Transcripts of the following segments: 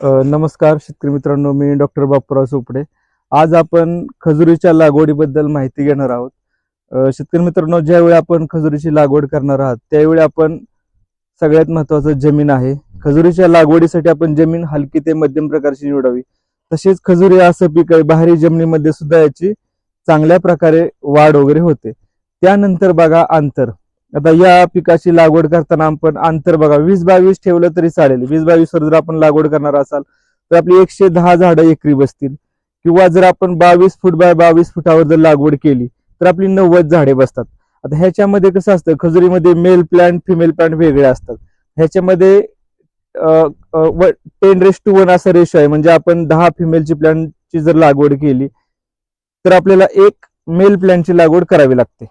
नमस्कार शेतकरी मित्रांनो मी डॉक्टर बापूराव चोपडे आज आपण खजुरीच्या लागवडीबद्दल माहिती घेणार आहोत. शेतकरी मित्रांनो ज्यावेळी आपण खजुरीची लागवड करणार आहात त्यावेळी आपण सगळ्यात महत्वाचं जमीन आहे. खजुरीच्या लागवडीसाठी आपण जमीन हलकी ते मध्यम प्रकारची निवडावी. तसेच खजुरी असं पीक आहे बाहेरी जमिनीमध्ये सुद्धा याची चांगल्या प्रकारे वाढ वगैरे होते. त्यानंतर बघा अंतर. आता या पिकाची लागवड करताना आपण अंतर बघा. वीस बावीस ठेवलं तरी चालेल. वीस बावीस वर जर आपण लागवड करणार असाल तर आपली एकशे दहा झाडं एकरी बसतील. किंवा जर आपण बावीस फूट बाय बावीस फुटावर जर लागवड केली तर आपली नव्वद झाडे बसतात. आता ह्याच्यामध्ये कसं असतं खजुरीमध्ये मेल प्लांट फिमेल प्लांट वेगळे असतात. ह्याच्यामध्ये टेन रेस टू वन असा रेशो आहे. म्हणजे आपण दहा फिमेलची प्लांटची जर लागवड केली तर आपल्याला एक मेल प्लांटची लागवड करावी लागते.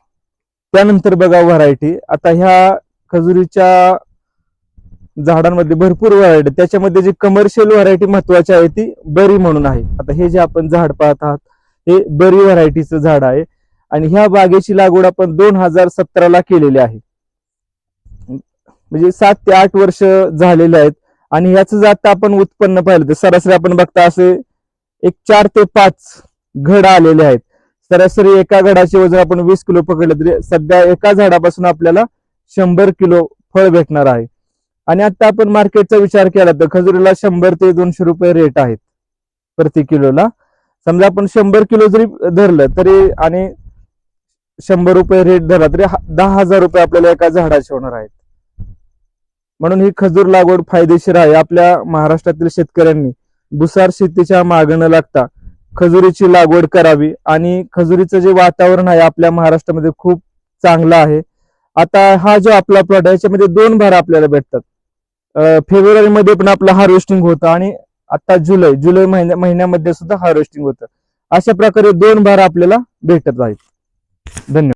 त्यानंतर बघा व्हरायटी आता ह्या खजुरीच्या झाडांमध्ये भरपूर व्हरायटी त्याच्यामध्ये जी कमर्शियल व्हरायटी महत्वाची आहे ती बरी म्हणून आहे. आता हे जे आपण झाड पाहत आहात हे बरी व्हरायटीचं झाड आहे. आणि ह्या बागेची लागवड आपण दोन हजार सतराला केलेली आहे. म्हणजे सात ते आठ वर्ष झालेले आहेत. आणि ह्याचं जर आता आपण उत्पन्न पाहिलं तर सरासरी आपण बघता असे एक चार ते पाच घड आलेले आहेत. सरासरी एका झाडाचे वजन आपण वीस किलो पकडलं तरी सध्या एका झाडापासून आपल्याला शंभर किलो फळ भेटणार आहे. आणि आता आपण मार्केटचा विचार केला तर खजुरीला शंभर ते दोनशे रुपये रेट आहेत प्रति किलोला. समजा आपण शंभर किलो जरी धरलं तरी आणि शंभर रुपये रेट धरला तरी दहा हजार रुपये आपल्याला एका झाडाचे होणार आहेत. म्हणून ही खजूर लागवड फायदेशीर आहे. आपल्या महाराष्ट्रातील शेतकऱ्यांनी भुसार शेतीच्या मागणं न लागता खजुरीची लागवड करावी आणि खजुरीचं जे वातावरण आहे आपल्या महाराष्ट्रामध्ये खूप चांगलं आहे. आता हा जो आपला प्लॉट आहे याच्यामध्ये दोन भार आपल्याला भेटतात. फेब्रुवारी फेब्रुवारीमध्ये पण आपलं हार्वेस्टिंग होतं आणि आता जुलै जुलै महिन्या महिन्यामध्ये सुद्धा हार्वेस्टिंग होतं. अशा प्रकारे दोन भार आपल्याला भेटत आहेत. धन्यवाद.